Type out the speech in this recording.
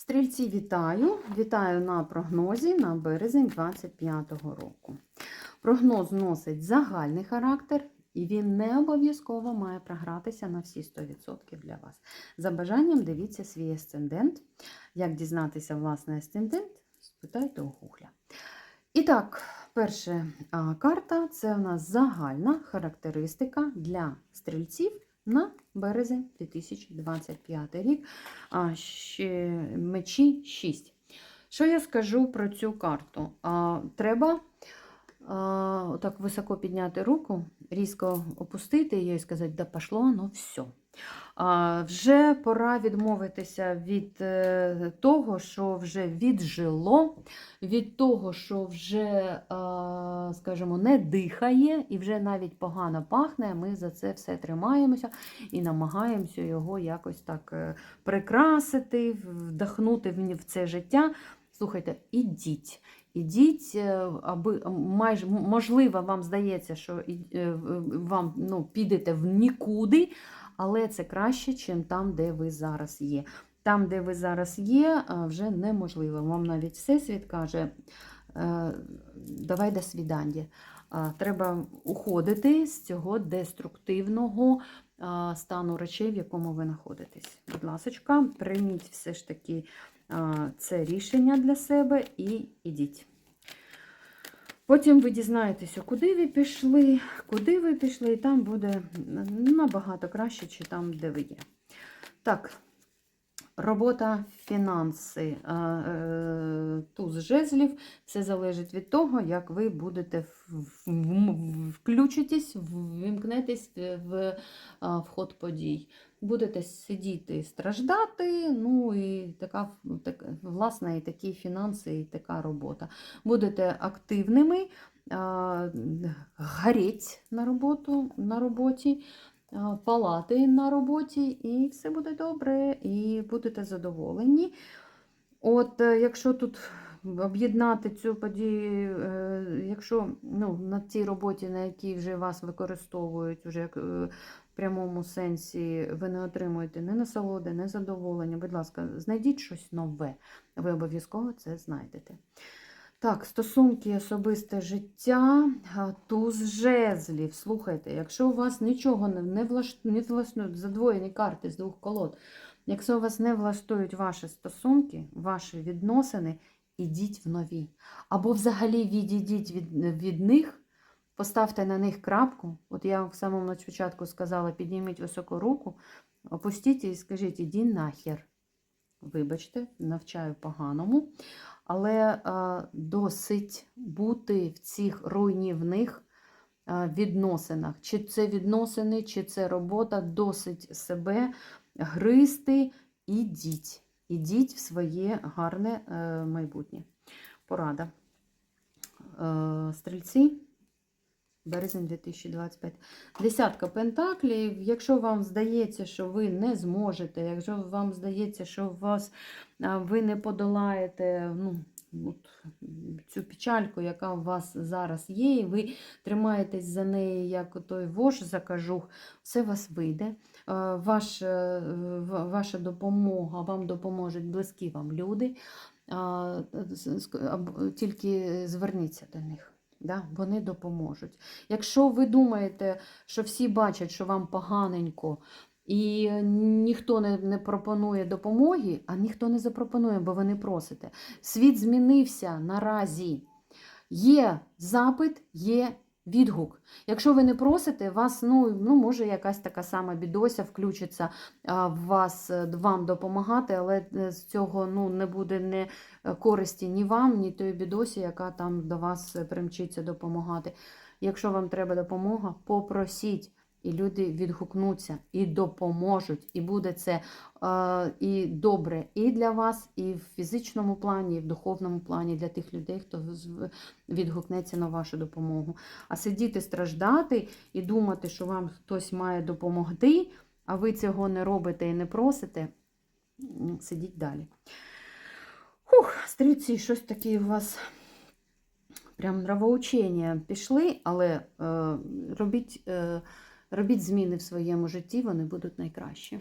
Стрільці, вітаю! Вітаю на прогнозі на березень 2025 року. Прогноз носить загальний характер, і він не обов'язково має програтися на всі 100% для вас. За бажанням дивіться свій асцендент. Як дізнатися власний асцендент, спитайте у Гугля. І так, перша карта це у нас загальна характеристика для стрільців на березень 2025 рік. А, ще мечі 6. Що я скажу про цю карту? А, треба а, так високо підняти руку, різко опустити її і сказати, да пошло, ну все. Вже пора відмовитися від е, того, що вже віджило, від того, що вже, скажімо, не дихає і вже навіть погано пахне. Ми за це все тримаємося і намагаємося його якось так е, прикрасити, вдохнути в це життя. Слухайте, ідіть. Ідіть, е, аби майже можливо, вам здається, що вам ну, підете в нікуди, але це краще, ніж там, де ви зараз є. Там, де ви зараз є, вже неможливо. Вам навіть Всесвіт каже, е, давай до свідання. Треба уходити з цього деструктивного стану речей, в якому ви знаходитесь. Будь ласка, прийміть все ж таки це рішення для себе і ідіть. Потім ви дізнаєтеся, куди ви пішли, куди ви пішли, і там буде набагато краще, чи там, де ви є. Так, робота, фінанси, е, е, туз жезлів, все залежить від того, як ви будете в- в- включитесь, вимкнетесь в а, вход подій. Будете сидіти страждати, ну і така, так, власне, і такі фінанси, і така робота. Будете активними, а, гореть на, роботу, на роботі, палати на роботі, і все буде добре, і будете задоволені. От е, якщо тут об'єднати цю подію, е, якщо ну, на цій роботі, на якій вже вас використовують, вже як, е, в прямому сенсі, ви не отримуєте ні насолоди, ні задоволення, будь ласка, знайдіть щось нове. Ви обов'язково це знайдете. Так, стосунки, особисте життя, туз жезлів. Слухайте, якщо у вас нічого не, не, влаш... не задвоєні карти з двох колод, якщо у вас не влаштують ваші стосунки, ваші відносини, ідіть в нові. Або взагалі відійдіть від, від них, поставте на них крапку. От я в самому початку сказала, підніміть високу руку, опустіть і скажіть, іди нахер. Вибачте, навчаю поганому. Але е, досить бути в цих руйнівних е, відносинах. Чи це відносини, чи це робота, досить себе гризти. Ідіть. Ідіть в своє гарне е, майбутнє. Порада. Е, Стрільці. Березень 2025. Десятка пентаклів. Якщо вам здається, що ви не зможете, якщо вам здається, що вас ви не подолаєте ну, от, цю печальку, яка у вас зараз є, і ви тримаєтесь за неї, як той вож за кажух, все вас вийде. Е, Ваш, е, ваша допомога, вам допоможуть близькі вам люди. Тільки зверніться до них. Да, вони допоможуть. Якщо ви думаєте, що всі бачать, що вам поганенько, і ніхто не, не пропонує допомоги, а ніхто не запропонує, бо ви не просите. Світ змінився наразі. Є запит, є відгук. Якщо ви не просите, вас, ну, ну може, якась така сама бідося включиться вас, е, вам допомагати, але е, з цього ну, не буде не користі ні вам, ні тої бідосі, яка там до вас е, примчиться допомагати. Якщо вам треба допомога, попросіть. І люди відгукнуться і допоможуть, і буде це е, і добре і для вас, і в фізичному плані, і в духовному плані для тих людей, хто відгукнеться на вашу допомогу. А сидіти, страждати і думати, що вам хтось має допомогти, а ви цього не робите і не просите, сидіть далі. Хух, стрільці, щось таке у вас прям нравоучення пішли, але е, робіть, е, робіть зміни в своєму житті, вони будуть найкращі.